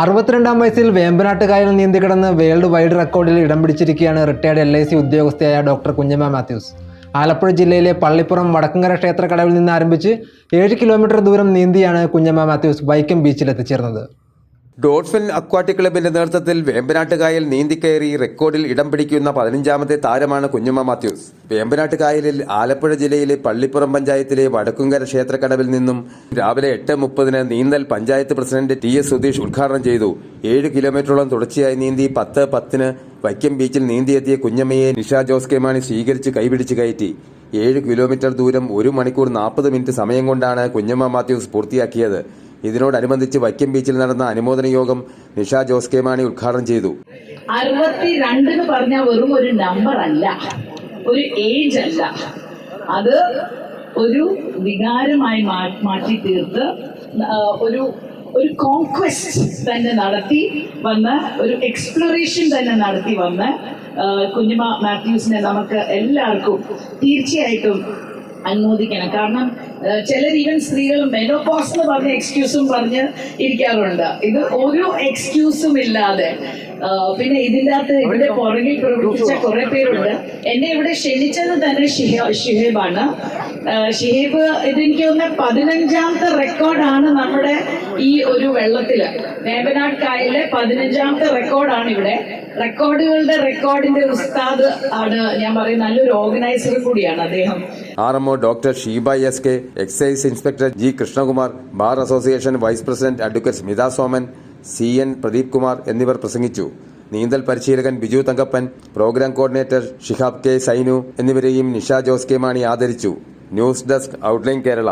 അറുപത്തിരണ്ടാം വയസ്സിൽ വേമ്പനാട്ട് കായൽ നീന്തി കിടന്ന് വേൾഡ് വൈഡ് റെക്കോർഡിൽ ഇടം പിടിച്ചിരിക്കുകയാണ് റിട്ടയർഡ് എൽ ഐ സി ഉദ്യോഗസ്ഥയായ ഡോക്ടർ കുഞ്ഞമ്മ മാത്യൂസ്. ആലപ്പുഴ ജില്ലയിലെ പള്ളിപ്പുറം വടക്കങ്കര ക്ഷേത്രക്കടവിൽ നിന്ന് ആരംഭിച്ച് ഏഴ് കിലോമീറ്റർ ദൂരം നീന്തിയാണ് കുഞ്ഞമ്മ മാത്യൂസ് വൈക്കം ബീച്ചിൽ എത്തിച്ചേർന്നത്. ഡോൾഫിൻ അക്വാട്ടിക് ക്ലബിന്റെ നേതൃത്വത്തിൽ വേമ്പനാട്ടുകായൽ നീന്തിക്കയറി റെക്കോർഡിൽ ഇടം പിടിക്കുന്ന പതിനഞ്ചാമത്തെ താരമാണ് കുഞ്ഞുമ്മ മാത്യൂസ്. വേമ്പനാട്ടുകായലിൽ ആലപ്പുഴ ജില്ലയിലെ പള്ളിപ്പുറം പഞ്ചായത്തിലെ വടക്കുംകര ക്ഷേത്രക്കടവിൽ നിന്നും രാവിലെ എട്ട് മുപ്പതിന് നീന്തൽ panchayat president T S Sudheesh ഉദ്ഘാടനം ചെയ്തു. ഏഴ് കിലോമീറ്ററോളം തുടർച്ചയായി നീന്തി പത്ത് പത്തിന് വൈക്കം ബീച്ചിൽ നീന്തിയെത്തിയ കുഞ്ഞമ്മയെ നിഷ ജോസ് കെ മാണി സ്വീകരിച്ച് കൈപിടിച്ച് കയറ്റി. ഏഴ് കിലോമീറ്റർ ദൂരം ഒരു മണിക്കൂർ നാൽപ്പത് മിനിറ്റ് സമയം കൊണ്ടാണ് കുഞ്ഞമ്മ മാത്യൂസ് പൂർത്തിയാക്കിയത്. ഇതിനോടനുബന്ധിച്ച് വൈക്കം ബീച്ചിൽ നടന്ന അനുമോദന യോഗം നിഷ ജോസ് കെ മാണി ഉദ്ഘാടനം ചെയ്തു. അറുപത്തിരണ്ട് എന്ന് വെറും ഒരു നമ്പർ അല്ല. ഒരു ഏജ് അല്ല. അത് ഒരു വികാരമായി മാറ്റി തീർത്ത് ഒരു ഒരു കോൺക്വസ്റ്റ് തന്നെ നടത്തി വന്ന് ഒരു എക്സ്പ്ലോറേഷൻ തന്നെ നടത്തി വന്ന് കുഞ്ഞുമ മാത്യൂസിനെ നമുക്ക് എല്ലാവർക്കും തീർച്ചയായിട്ടും അനുമോദിക്കണം. കാരണം ചിലർ ഈവൻ സ്ത്രീകൾ മെനോപോസ് എന്ന് പറഞ്ഞ എക്സ്ക്യൂസും പറഞ്ഞ് ഇരിക്കാറുണ്ട്. ഇത് ഒരു എക്സ്ക്യൂസും ഇല്ലാതെ. പിന്നെ ഇതിന്റെ അകത്ത് ഇവിടെ പുറകിൽ പ്രവർത്തിച്ച കുറെ പേരുണ്ട്. എന്നെ ഇവിടെ ക്ഷണിച്ചത് തന്നെ ഷിഹ- ഷിഹേബാണ്. ഷിഹേബ് ഇതെനിക്ക് തോന്നുന്ന പതിനഞ്ചാമത്തെ റെക്കോർഡാണ് നമ്മുടെ ഈ ഒരു വെള്ളത്തിൽ. വേമ്പനാട് കായലിലെ പതിനഞ്ചാമത്തെ റെക്കോർഡാണ് ഇവിടെ. റെക്കോർഡുകളുടെ റെക്കോർഡിന്റെ ഉസ്താദ് ആണ് ഞാൻ പറയും നല്ലൊരു ഓർഗനൈസർ കൂടിയാണ് അദ്ദേഹം. R MO doctor Sheeba S K excise inspector G Krishnakumar bar association vice president advocate Smitha Soman C N Pradeep Kumar എന്നിവർ പ്രസംഗിച്ചു. നീന്തൽ പരിശീലകൻ Biju Thankappan programme coordinator Shihab K Sainu എന്നിവരെയും നിഷ ജോസ് കെ മാണി ആദരിച്ചു. News desk outline Kerala.